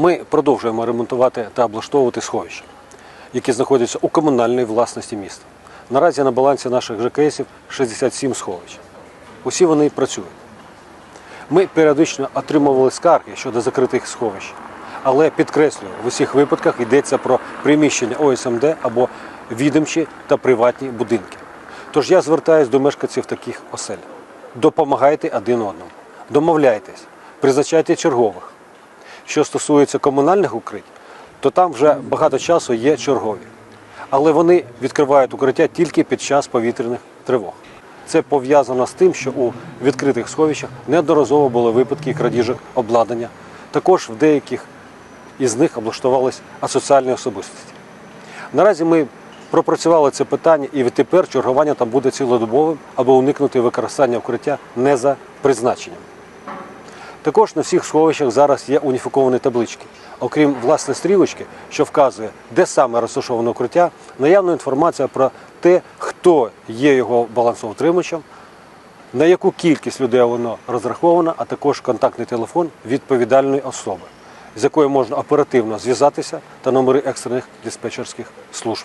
Ми продовжуємо ремонтувати та облаштовувати сховища, які знаходяться у комунальній власності міста. Наразі на балансі наших ЖКСів 67 сховищ. Усі вони працюють. Ми періодично отримували скарги щодо закритих сховищ, але підкреслюю, в усіх випадках йдеться про приміщення ОСМД або відомчі та приватні будинки. Тож я звертаюся до мешканців таких осель. Допомагайте один одному, домовляйтесь, призначайте чергових. Що стосується комунальних укриттів, то там вже багато часу є чергові. Але вони відкривають укриття тільки під час повітряних тривог. Це пов'язано з тим, що у відкритих сховищах неодноразово були випадки крадіжок обладнання. Також в деяких із них облаштувались асоціальні особистості. Наразі ми пропрацювали це питання, і відтепер чергування там буде цілодобовим, аби уникнути використання укриття не за призначенням. Також на всіх сховищах зараз є уніфіковані таблички. Окрім власне стрілочки, що вказує, де саме розташоване укриття, наявна інформація про те, хто є його балансоутримувачем, на яку кількість людей воно розраховано, а також контактний телефон відповідальної особи, з якою можна оперативно зв'язатися та номери екстрених диспетчерських служб.